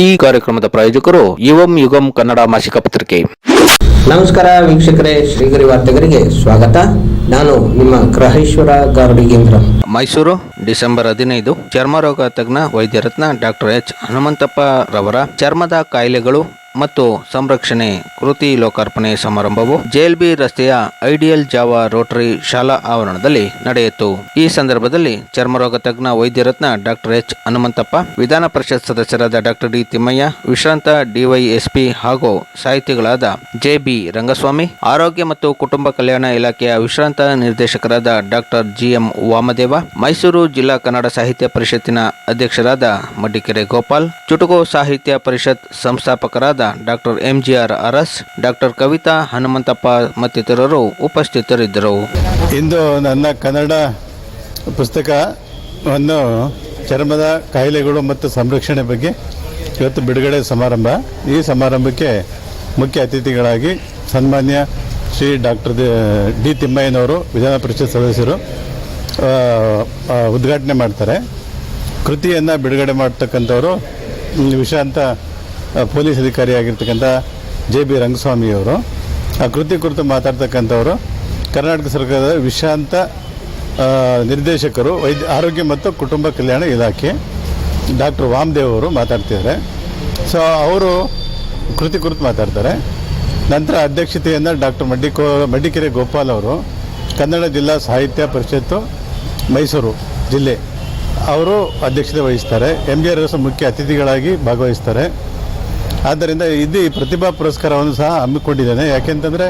ಈ ಕಾರ್ಯಕ್ರಮದ ಪ್ರಾಯೋಜಕರು ಯುವಂ ಯುಗಂ ಕನ್ನಡ ಮಾಸಿಕ ಪತ್ರಿಕೆ. ನಮಸ್ಕಾರ ವೀಕ್ಷಕರೇ ಶ್ರೀಗರಿ ವಾರ್ತೆಗರಿಗೆ ಸ್ವಾಗತ. ನಾನು ನಿಮ್ಮ ಗ್ರಹೇಶ್ವರ ಗಾರ್ಡಿಗೇಂದ್ರ. ಮೈಸೂರು ಡಿಸೆಂಬರ್ ಹದಿನೈದು ಚರ್ಮರೋಗ ತಜ್ಞ ವೈದ್ಯರತ್ನ ಡಾಕ್ಟರ್ ಎಚ್ ಹನುಮಂತಪ್ಪ ರವರ ಚರ್ಮದ ಕಾಯಿಲೆಗಳು ಮತ್ತು ಸಂರಕ್ಷಣೆ ಕೃತಿ ಲೋಕಾರ್ಪಣೆ ಸಮಾರಂಭವು ಜೆಎಲ್ಬಿ ರಸ್ತೆಯ ಐಡಿಯಲ್ ಜಾವ ರೋಟರಿ ಶಾಲಾ ಆವರಣದಲ್ಲಿ ನಡೆಯಿತು. ಈ ಸಂದರ್ಭದಲ್ಲಿ ಚರ್ಮರೋಗ ತಜ್ಞ ವೈದ್ಯರತ್ನ ಡಾಕ್ಟರ್ ಎಚ್ ಹನುಮಂತಪ್ಪ, ವಿಧಾನ ಪರಿಷತ್ ಸದಸ್ಯರಾದ ಡಾಕ್ಟರ್ ಡಿ ತಿಮ್ಮಯ್ಯ, ವಿಶ್ರಾಂತ ಡಿವೈಎಸ್ಪಿ ಹಾಗೂ ಸಾಹಿತಿಗಳಾದ ಜೆ ಬಿ ರಂಗಸ್ವಾಮಿ, ಆರೋಗ್ಯ ಮತ್ತು ಕುಟುಂಬ ಕಲ್ಯಾಣ ಇಲಾಖೆಯ ವಿಶ್ರಾಂತ ನಿರ್ದೇಶಕರಾದ ಡಾಕ್ಟರ್ ಜಿಎಂ ವಾಮದೇವ, ಮೈಸೂರು ಜಿಲ್ಲಾ ಕನ್ನಡ ಸಾಹಿತ್ಯ ಪರಿಷತ್ತಿನ ಅಧ್ಯಕ್ಷರಾದ ಮಡಿಕೆರೆ ಗೋಪಾಲ್, ಚುಟುಕು ಸಾಹಿತ್ಯ ಪರಿಷತ್ ಸಂಸ್ಥಾಪಕರಾದ doctor MGR Aras, doctor Kavitha Hanumanthappa ಮತ್ತಿತರರು ಉಪಸ್ಥಿತರಿದ್ದರು. ಇಂದು ನನ್ನ ಕನ್ನಡ ಪುಸ್ತಕವನ್ನು ಚರ್ಮದ ಕಾಯಿಲೆಗಳು ಮತ್ತು ಸಂರಕ್ಷಣೆ ಬಗ್ಗೆ ಇವತ್ತು ಬಿಡುಗಡೆ ಸಮಾರಂಭ. ಈ ಸಮಾರಂಭಕ್ಕೆ ಮುಖ್ಯ ಅತಿಥಿಗಳಾಗಿ ಸನ್ಮಾನ್ಯ ಶ್ರೀ ಡಾಕ್ಟರ್ ಡಿ ತಿಮ್ಮಯ್ಯನವರು, ವಿಧಾನ ಪರಿಷತ್ ಸದಸ್ಯರು ಉದ್ಘಾಟನೆ ಮಾಡ್ತಾರೆ. ಕೃತಿಯನ್ನು ಬಿಡುಗಡೆ ಮಾಡ್ತಕ್ಕಂಥವರು, ವಿಶಾಂತ ಪೊಲೀಸ್ ಅಧಿಕಾರಿಯಾಗಿರ್ತಕ್ಕಂಥ ಜೆ ಬಿ ರಂಗಸ್ವಾಮಿಯವರು ಆ, ಕೃತಿ ಕುರಿತು ಮಾತಾಡ್ತಕ್ಕಂಥವರು, ಕರ್ನಾಟಕ ಸರ್ಕಾರದ ವಿಶಾಂತ ನಿರ್ದೇಶಕರು, ವೈದ್ಯ, ಆರೋಗ್ಯ ಮತ್ತು ಕುಟುಂಬ ಕಲ್ಯಾಣ ಇಲಾಖೆ, ಡಾಕ್ಟರ್ ವಾಮದೇವ್ ಅವರು ಮಾತಾಡ್ತಿದ್ದಾರೆ. ಸೊ ಅವರು ಕೃತಿ ಕುರಿತು ಮಾತಾಡ್ತಾರೆ. ನಂತರ ಅಧ್ಯಕ್ಷತೆಯನ್ನು ಡಾಕ್ಟರ್ ಮಡ್ಡಿಕೋ, ಮಡ್ಡಿಕೆರೆ ಗೋಪಾಲ್ ಅವರು, ಕನ್ನಡ ಜಿಲ್ಲಾ ಸಾಹಿತ್ಯ ಪರಿಷತ್ತು, ಮೈಸೂರು ಜಿಲ್ಲೆ, ಅವರು ಅಧ್ಯಕ್ಷತೆ ವಹಿಸ್ತಾರೆ. ಎಂ ಜಿ ಆರ್ ಮುಖ್ಯ ಅತಿಥಿಗಳಾಗಿ ಭಾಗವಹಿಸ್ತಾರೆ. ಆದ್ದರಿಂದ ಇದು ಪ್ರತಿಭಾ ಪುರಸ್ಕಾರವನ್ನು ಸಹ ಹಮ್ಮಿಕೊಂಡಿದ್ದೇನೆ. ಯಾಕೆಂತಂದರೆ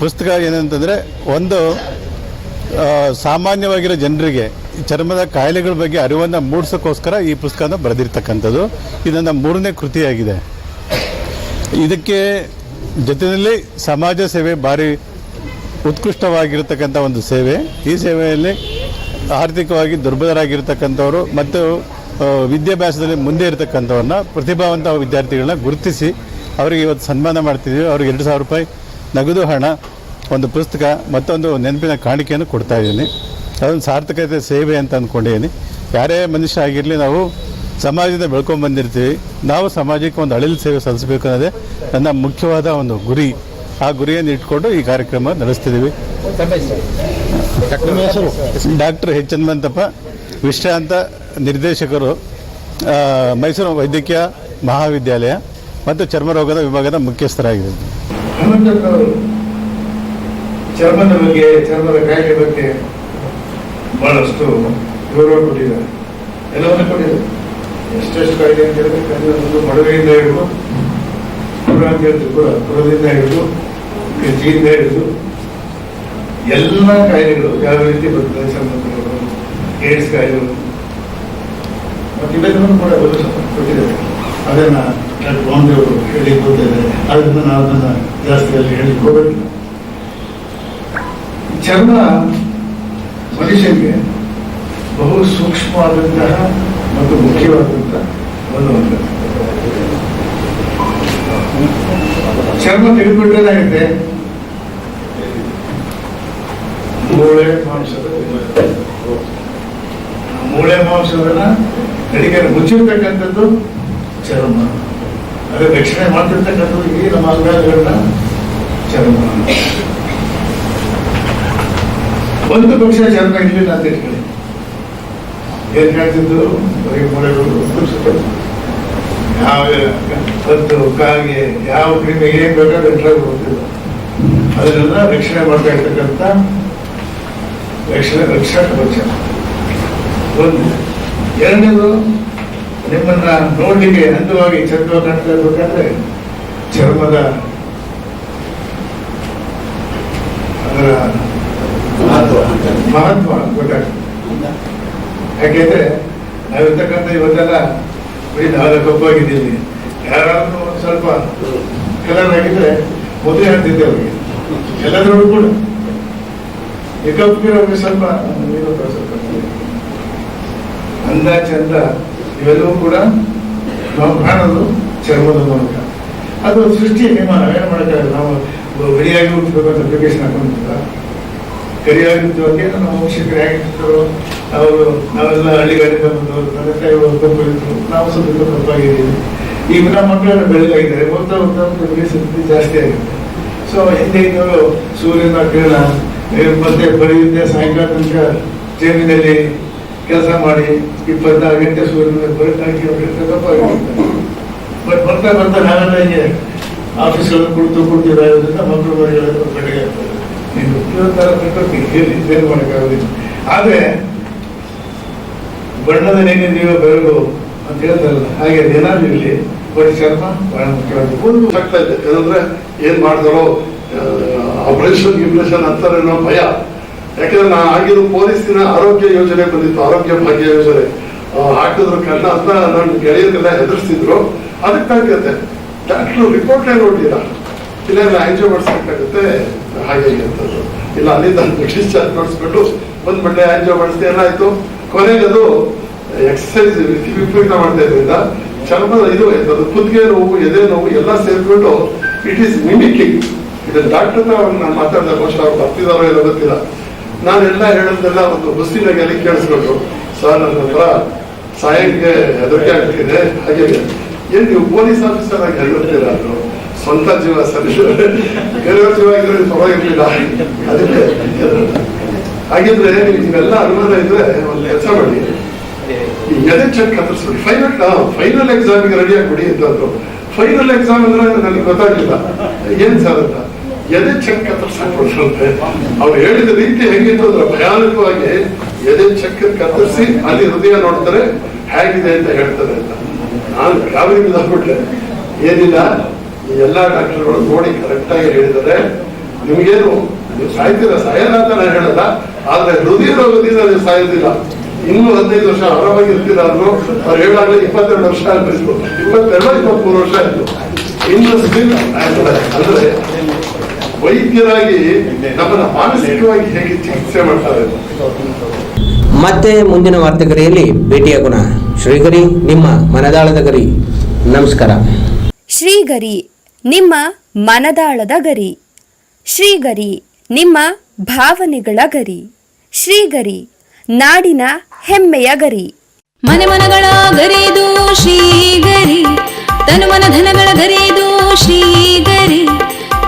ಪುಸ್ತಕ ಏನಂತಂದರೆ ಒಂದು ಸಾಮಾನ್ಯವಾಗಿರೋ ಜನರಿಗೆ ಚರ್ಮದ ಕಾಯಿಲೆಗಳ ಬಗ್ಗೆ ಅರಿವನ್ನು ಮೂಡಿಸೋಕ್ಕೋಸ್ಕರ ಈ ಪುಸ್ತಕನ ಬರೆದಿರ್ತಕ್ಕಂಥದ್ದು. ಇದು ಮೂರನೇ ಕೃತಿಯಾಗಿದೆ. ಇದಕ್ಕೆ ಜೊತೆಯಲ್ಲಿ ಸಮಾಜ ಸೇವೆ ಭಾರಿ ಉತ್ಕೃಷ್ಟವಾಗಿರತಕ್ಕಂಥ ಒಂದು ಸೇವೆ. ಈ ಸೇವೆಯಲ್ಲಿ ಆರ್ಥಿಕವಾಗಿ ದುರ್ಬಲರಾಗಿರ್ತಕ್ಕಂಥವರು ಮತ್ತು ವಿದ್ಯಾಭ್ಯಾಸದಲ್ಲಿ ಮುಂದೆ ಇರತಕ್ಕಂಥವ್ರನ್ನ ಪ್ರತಿಭಾವಂತ ವಿದ್ಯಾರ್ಥಿಗಳನ್ನ ಗುರುತಿಸಿ ಅವರಿಗೆ ಇವತ್ತು ಸನ್ಮಾನ ಮಾಡ್ತಿದ್ದೀವಿ. ಅವ್ರಿಗೆ ಎರಡು ಸಾವಿರ ರೂಪಾಯಿ ನಗದು ಹಣ ಒಂದು ಪುಸ್ತಕ ಮತ್ತೊಂದು ನೆನಪಿನ ಕಾಣಿಕೆಯನ್ನು ಕೊಡ್ತಾ ಇದ್ದೀನಿ. ಅದೊಂದು ಸಾರ್ಥಕತೆ ಸೇವೆ ಅಂತ ಅಂದ್ಕೊಂಡಿದ್ದೀನಿ ಯಾರೇ ಮನುಷ್ಯ ಆಗಿರಲಿ ನಾವು ಸಮಾಜದಿಂದ ಬೆಳ್ಕೊಂಡು ಬಂದಿರ್ತೀವಿ. ನಾವು ಸಮಾಜಕ್ಕೆ ಒಂದು ಅಳಿಲು ಸೇವೆ ಸಲ್ಲಿಸಬೇಕು ಅನ್ನೋದೇ ನನ್ನ ಮುಖ್ಯವಾದ ಒಂದು ಗುರಿ. ಆ ಗುರಿಯನ್ನು ಇಟ್ಕೊಂಡು ಈ ಕಾರ್ಯಕ್ರಮ ನಡೆಸ್ತಿದ್ದೀವಿ. ಡಾಕ್ಟರ್ ಹೆಚ್ ಹನುಮಂತಪ್ಪ ವಿಶ್ರಾಂತ ನಿರ್ದೇಶಕರು ಮೈಸೂರು ವೈದ್ಯಕೀಯ ಮಹಾವಿದ್ಯಾಲಯ ಮತ್ತು ಚರ್ಮರೋಗದ ವಿಭಾಗದ ಮುಖ್ಯಸ್ಥರಾಗಿದ್ದಾರೆ. ಚರ್ಮದ ಬಗ್ಗೆ, ಚರ್ಮದ ಕಾಯಿಲೆ ಬಗ್ಗೆ ಬಹಳಷ್ಟು ಗೌರವ ಕೊಟ್ಟಿದ್ದಾರೆ. ಎಲ್ಲವನ್ನು ಕೊಟ್ಟಿದ್ದಾರೆ. ಎಷ್ಟೆಷ್ಟು ಕಾಯಿಲೆ ಅಂತ ಹೇಳಿದ್ರೆ ಮಡವೆಯಿಂದ ಹಿಡಿದು ಪುರ ಅಂತ ಹೇಳಿದ್ರು ಪುರ ಪುರದಿಂದ ಹಿಡಿದು ಕಜ್ಜಿಯಿಂದ ಹಿಡಿದು ಎಲ್ಲ ಕಾಯಿಲೆಗಳು ಯಾವ ರೀತಿ ಬರ್ತದೆ, ಚರ್ಮದ ಏಡ್ಸ್ ಕಾಯಿಲೆಗಳು. ಇವೆಲ್ಲವನ್ನು ಕೂಡ ಕೊಟ್ಟಿದ್ದೇವೆ ಅದನ್ನ ಡಾಕ್ಟರ್ ಬಾಂಬೆಯವರು ಹೇಳಿ ಕೊಡ್ತಾರೆ ಅದರಿಂದ ನಾವು ಅದನ್ನ ಜಾಸ್ತಿ ಅಲ್ಲಿ ಹೇಳಿ ಹೋಗಬೇಕು ಚರ್ಮ ಮನುಷ್ಯನಿಗೆ ಬಹು ಸೂಕ್ಷ್ಮವಾದಂತಹ ಮತ್ತು ಮುಖ್ಯವಾದಂತಹ ಒಂದು ಅಂಗ. ಚರ್ಮ ತೆಗೆದುಬಿಟ್ಟೇನಾಗುತ್ತೆ ಮೂಳೆ, ಮಾಂಸದ ಮೂಳೆ, ಮಾಂಸವನ್ನ ನಡಿಗೆ ಮುಚ್ಚಿರ್ತಕ್ಕಂಥದ್ದು? ಚರ್ಮ. ಅದೇ ರಕ್ಷಣೆ ಮಾಡ್ತಿರ್ತಕ್ಕಂಥದ್ದು ಈ ನಮ್ಮ ಅಂಗಗಳನ್ನ ಚರ್ಮ. ಒಂದು ಪಕ್ಷ ಚರ್ಮ ಇರಲಿಲ್ಲ ಅಂತ ಇಟ್ಕೊಳ್ಳಿ. ಏನ್ ಹೇಳ್ತಿದ್ರು? ಬರೀ ಮೂಳೆಗಳು. ಯಾವ ಒಂದು ಕಾಗೆ, ಯಾವ ಕ್ರಿಮೆ, ಏನ್ ಬೇಕಾದ್ರೆ ಎಂಟ್ರಾಗಿ ಅದನ್ನೆಲ್ಲ ರಕ್ಷಣೆ ಮಾಡ್ತಾ ಇರ್ತಕ್ಕಂಥ ರಕ್ಷಣೆ ರಕ್ಷಣೆ ಪಕ್ಷ ಒಂದು. ಎರಡನೇದು ನಿಮ್ಮನ್ನ ನೋಡ್ಲಿಕ್ಕೆ ಅಂದವಾಗಿ ಚಂದವಾಗಿ ಕಾಣ್ತಾ ಇರ್ಬೇಕಾದ್ರೆ ಚರ್ಮದ ಅದರ ಮಹತ್ವ ಗೊತ್ತಾಗ್ತದೆ. ಯಾಕೆಂದ್ರೆ ನಾವಿರ್ತಕ್ಕಂಥ ಇವತ್ತೆಲ್ಲ ಬರೀ ನಾವೆಲ್ಲ ಕಪ್ಪಾಗಿದ್ದೀವಿ. ಯಾರಾದ್ರೂ ಸ್ವಲ್ಪ ಕಲರ್ ಆಗಿದ್ರೆ ಮದುವೆ ಆಗ್ತಿದ್ದೆ ಅವ್ರಿಗೆ. ಎಲ್ಲದ್ರೂ ಕೂಡ. ಕಪ್ಪಿರೋರಿಗೆ ಸ್ವಲ್ಪ ನೀರು ಸ್ವಲ್ಪ ಅಂದ ಚಂದ ಇವೆಲ್ಲವೂ ಕೂಡ ಕಾಣೋದು ಚರ್ಮದ ಮೂಲಕ. ಅದು ಸೃಷ್ಟಿ ನಿಮ್ಮ ಏನು ಮಾಡೋಕ್ಕಾಗಲ್ಲ. ನಾವು ಗರಿಯಾಗಿ ಹುಟ್ಟಬೇಕು ಅಂತ ಅಪ್ಲಿಕೇಶನ್ ಹಾಕೊಂಡಿಲ್ಲ ಕರಿಯಾಗಿದ್ದವರಿಗೆ ನಮ್ಮ ಶಿಕ್ಷಕರು ಹೇಗಿರ್ತಾರೋ ಅವರು ನಾವೆಲ್ಲ ಹಳ್ಳಿಗಾಡಿಂದ ಬಂದವರು ತಂದೆ ತಾಯಿಗಳು ಕಪ್ಪು ಇದ್ರು. ನಾವು ಸ್ವಲ್ಪ ತಪ್ಪಾಗಿದ್ದೀವಿ. ಈಗ ನಮ್ಮ ಮಕ್ಕಳೆಲ್ಲ ಬೆಳಗಾಗಿದ್ದಾರೆ ಹೋಗ್ತಾ ಹೋಗ್ತಾ ನಮಗೆ ಶಕ್ತಿ ಜಾಸ್ತಿ ಆಗಿದೆ. ಸೊ ಹಿಂದೆ ಇದ್ದವರು ಸೂರ್ಯನ ಏ, ಮತ್ತೆ ಬರೆಯುತ್ತೆ ಸಾಯಂಕಾಲ ತನಕ ಜಮೀನಲ್ಲಿ ಕೆಲಸ ಮಾಡಿ ಇಪ್ಪತ್ನಾಲ್ಕು ಗಂಟೆ ಸೂರ್ಯನ ಬರಕಾಗಿ ಬಟ್ ಬರ್ತಾ ಬರ್ತಾ ಆಫೀಸ್ ಆಫೀಸ್ಗಳಲ್ಲಿ ಕುಳಿತು ಕುಳಿತು ಇರೋದ್ರಿಂದ ಮಕ್ಕಳು ಮರಿಗಳೆಲ್ಲ ಕಡೆಗೆ ಏನು ಮಾಡೋಕ್ಕಾಗೋದಿಲ್ಲ. ಆದರೆ ಬಣ್ಣದ ನೇನೆ ನೀವು ಬೆರಗು ಅಂತ ಹೇಳ್ತಾರಲ್ಲ ಹಾಗೆ ಏನಾದ್ರು ಇರಲಿ ಬಟ್ ಚರ್ಮ ಬಹಳ ಮುಖ್ಯವಾಗಿ ಒಂದು ಆಗ್ತಾ ಇದೆ. ಏನಂದ್ರೆ ಏನ್ ಮಾಡ್ತಾರೋ ಆಪರೇಷನ್ ಗಿಪ್ರೇಷನ್ ಅಂತಾರೇನೋ ಭಯ. ಯಾಕಂದ್ರೆ ನಾ ಆಗಿರೋ ಪೊಲೀಸಿನ ಆರೋಗ್ಯ ಯೋಜನೆ ಬಂದಿತ್ತು, ಆರೋಗ್ಯ ಭಾಗ್ಯ ಯೋಜನೆ. ಹಾಕಿದ್ರು ಕಣ್ಣ ಅಂತ ನನ್ನ ಗೆಳೆಯರೆಲ್ಲ ಹೆದರ್ಸ್ತಿದ್ರು ಅದಕ್ಕೆ ಕೇಳ್ತೆ ಡಾಕ್ಟ್ರು ರಿಪೋರ್ಟೇ ನೋಡಿಲ್ಲ ಇಲ್ಲ ಇಲ್ಲ ಆಂಜೋ ಮಾಡಿಸ್ಬೇಕಾಗುತ್ತೆ. ಹಾಗೆ ಅಂತಂದ್ರು ಇಲ್ಲ ಅಲ್ಲಿಂದ ಡಿಸ್ಚಾರ್ಜ್ ಮಾಡಿಸ್ಬಿಟ್ಟು ಒಂದ್ ಬಡ್ಡೆ ಆಂಜೋ ಮಾಡಿಸ್ದೆ, ಏನಾಯ್ತು? ಕೊನೆಗೆ ಅದು ಎಕ್ಸಸೈಸ್ ವಿಪರೀತ ಮಾಡ್ತಾ ಇದ್ರಿಂದ ಚರ್ಮದ ಇದು, ಅದು ಕುದ್ಗೆ ನೋವು, ಎದೆ ನೋವು ಎಲ್ಲ ಸೇರ್ಕೊಂಡು ಇಟ್ ಈಸ್ ಮಿಮಿಕಿಂಗ್ ಇದು ಡಾಕ್ಟರ್ ನಾನು ಮಾತಾಡಿದ ಬಹುಶಃ ಅವ್ರು ಬರ್ತಿದಾರೋ ಏನೋ ಗೊತ್ತಿಲ್ಲ. ನಾನೆಲ್ಲ ಹೇಳೋದೆಲ್ಲ ಒಂದು ಬಸ್ಸಿನ ಅಲ್ಲಿ ಕೇಳಿಸ್ಕೊಂಡು, ಸರ್, ನನ್ನ ಹತ್ರ ಸಾಯಂಗೆ ಹೆದರಿಕೆ ಆಗ್ತಿದೆ ಹಾಗೆ ಏನ್ ನೀವು ಪೊಲೀಸ್ ಆಫೀಸರ್ ಆಗಿ ಹೇಳುತ್ತೀರ ಅದು ಸ್ವಂತ ಜೀವ ಸರಿ. ಬೇರೆಯವ್ರ ಜೀವ ಇದ್ರೆ ಪರವಾಗಿರ್ಲಿಲ್ಲ. ಅದಕ್ಕೆ. ಹಾಗಿದ್ರೆ ನಿಮ್ಗೆಲ್ಲ ಅನುಮಾನ ಇದ್ರೆ ಒಂದು ಕೆಲಸ ಮಾಡಿ. ಎದೆ ಚೆಕ್ ಕತ್ತರಿಸ್ಬಿಡಿ ಫೈನಲ್ ಫೈನಲ್ ಎಕ್ಸಾಮಿಗೆ ರೆಡಿ ಆಗ್ಬಿಡಿ ಅಂತಂದ್ರು ಫೈನಲ್ ಎಕ್ಸಾಮ್ ಅಂದ್ರೆ ನನಗೆ ಗೊತ್ತಾಗ್ಲಿಲ್ಲ. ಏನ್ ಸರ್ ಅಂತ? ಎದೆ ಚಕ್ಕ ಕತ್ತರಿಸಾಕ್ಬಿಡ್ರಂತೆ ಅವ್ರು ಹೇಳಿದ ರೀತಿ ಹೆಂಗಿತ್ತು ಅಂದ್ರೆ ಭಯಾನಕವಾಗಿ ಎದೆ ಚಕ್ಕ ಕತ್ತರಿಸಿ ಅಲ್ಲಿ ಹೃದಯ ನೋಡ್ತಾರೆ, ಹೇಗಿದೆ ಅಂತ ಹೇಳ್ತಾರೆ ಅಂತ. ನಾನು ಯಾವ್ದು ಬಿದ್ದಾಗ್ಬಿಟ್ರೆ ಏನಿಲ್ಲ ಎಲ್ಲಾ ಡಾಕ್ಟರ್ಗಳು ನೋಡಿ ಕರೆಕ್ಟ್ ಆಗಿ ಹೇಳಿದ್ದಾರೆ. ನಿಮ್ಗೇನು, ನೀವು ಸಾಯ್ತೀರ? ಸಾಯಲ್ಲ ಅಂತ ನಾನು ಹೇಳಲ್ಲ. ಆದ್ರೆ ಹೃದಯ ರೋಗದಿಂದ ನೀವು ಸಾಯೋದಿಲ್ಲ. ಇನ್ನೂ ಹದಿನೈದು ವರ್ಷ ಆರಾಮಾಗಿ ಇರ್ತೀರ ಅಂದ್ರು, ಅವ್ರು ಹೇಳಾಗಲೇ ಇಪ್ಪತ್ತೆರಡು ವರ್ಷ ಆಗ್ಬೇಕು ಇಪ್ಪತ್ತೆರಡು ಇಪ್ಪತ್ಮೂರು ವರ್ಷ ಆಯ್ತು. ಇನ್ನು ಅಂದ್ರೆ ವೈದ್ಯರಾಗಿ ನಮ್ಮನ್ನು ಮಾನಸಿಕವಾಗಿ ಹೇಗೆ ಚಿಕಿತ್ಸೆ ಮಾಡ್ತಾರೆ? ಮತ್ತೆ ಮುಂದಿನ ವಾರ್ತೆಗರಿಯಲ್ಲಿ ಭೇಟಿಯಾಗೋಣ ಶ್ರೀಗರಿ ನಿಮ್ಮ ಮನದಾಳದ ಗರಿ. ನಮಸ್ಕಾರ. ಶ್ರೀಗರಿ ನಿಮ್ಮ ಮನದಾಳದ ಗರಿ. ಶ್ರೀಗರಿ ನಿಮ್ಮ ಭಾವನೆಗಳ ಗರಿ. ಶ್ರೀಗರಿ ನಾಡಿನ ಹೆಮ್ಮೆಯ ಗರಿ. ಮನೆ ಮನಗಳ ಗರಿದು ಶ್ರೀಗರಿ ತನು ಮನ ಧನಗಳ ಗರಿದು ಶ್ರೀಗರಿ.